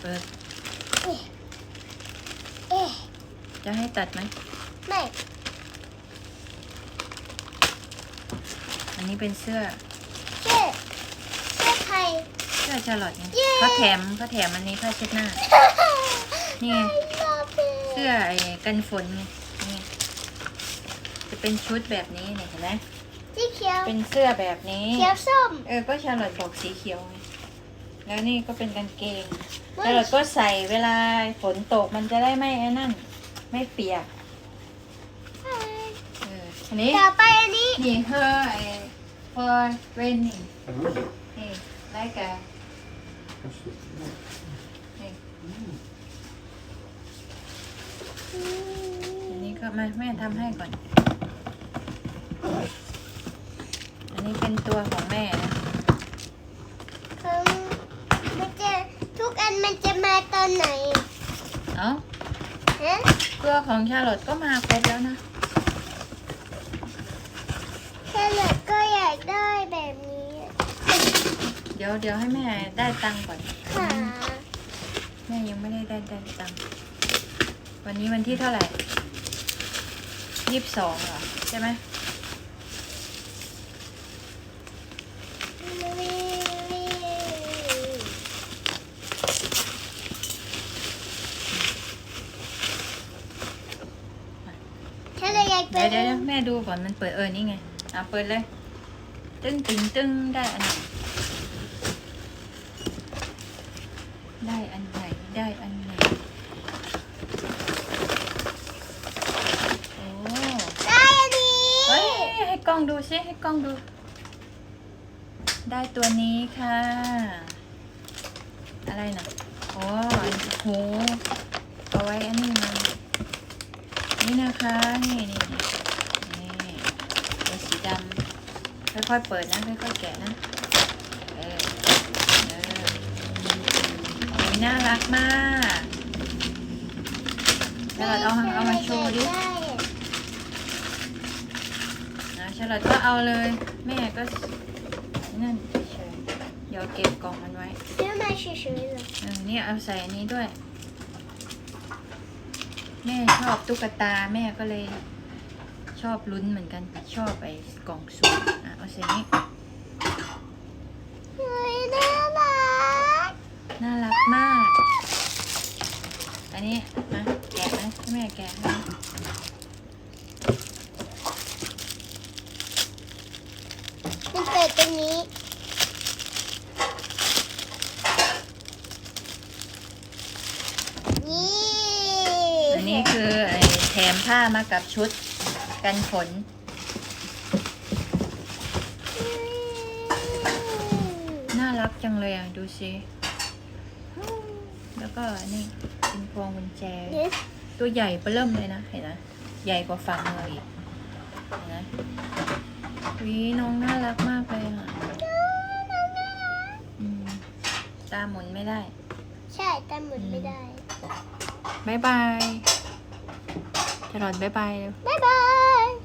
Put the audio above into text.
เปิด เอ๊ะเอ๊ะจะให้ตัดไหม ไม่อันนี้เป็นเสื้อ เชื่อเชื่อใคร เสื้อชาลอตไงเย้ เขาแถมเขาแถมอันนี้ผ้าเช็ดหน้า นี่ไง ชอบเลยเสื้อไอ้กันฝนไงนี่ไงจะเป็นชุดแบบนี้เนี่ยเห็นไหมสีเขียวเป็นเสื้อแบบนี้ เขียวส้ม เออ ก็ชาลอตบอกสีเขียวไง แล้วนี่ก็เป็นกางเกงชาลอตก็ใส่เวลาฝนตกมันจะได้ไม่ไอ้นั่น ไม่เปียกเอออันนี้ต่อไปอันนี้นี่ her ไอ้ for raining Ah oui, นี่ like a ah, c'est- นี่อันนี้ก็มาแม่ทำให้ก่อน อันนี้เป็นตัวของแม่นะ ของมันจะ ทุกอันมันจะมาตอนไหนเอ้าฮะตัวของชาลอตก็มาครบแล้วนะ แค่เหลือก็อยากได้แบบนี้เดี๋ยวเดี๋ยวให้แม่ได้ตังค์ก่อน ค่ะแม่ยังไม่ได้ได้ได้ตังค์วันนี้วันที่เท่าไหร่ยี่สิบสองเหรอ ใช่ไหม ถ้า เราอยากเป็เดี๋ยนวเดี๋ยวเดี๋ยวแม่ดูก่อนมันเปิดเออนี่ไงเอาเปิดเลย ตึ้งตึงตึ้งได้อันไหนได้อันไหนได้อันไหนโอ้ได้อันนี้เฮ้ยให้กล้องดูสิให้กล้องดู ได้ตัวนี้ค่ะ อะไรนะโอ้อันโหเอาไว้อันนี้มั นนี่นะคะ นี่นี่นี่นี่ตัวสีดำค่อยๆเปิดนะค่อยๆแกะนะเออเออโอ้ยน่ารักมากแล้วเราเอาเอามาโชว์ดิได้นะชาลอตก็เอาเลย แม่ก็นั่นเฉยๆเดี๋ยวเก็บกล่องมันไว้ซื้อมาเฉยๆเหรอเออเนี่ยเอาใส่อันนี้ด้วย แม่ชอบตุ๊กตาแม่ก็เลยชอบลุ้นเหมือนกันชอบไอ้กล่องสุ่มอะเอาใส่นี้เฮ้ยน่ารักน่ารักมาก อันนี้นะแกะไหมให้แม่แกะให้มันเปิดตรงนี้ นี่ อันนี้คือไอ้แถม ผ้ามากับชุดกันฝนน่ารักจังเลยอะ ดูสิแล้วก็นี่เป็นพวงกุญแจนี่ตัวใหญ่เปเริ่มเลยนะ เห็นไหมใหญ่กว่าฝ่ามืออีกเห็นไหมวีน้องน่ารักมากเลยอะอืมตาหมุนไม่ได้ ใช่แต่หมุนไม่ได้บายบายจ รอนบ๊ายบายเร็วบ๊ายบาย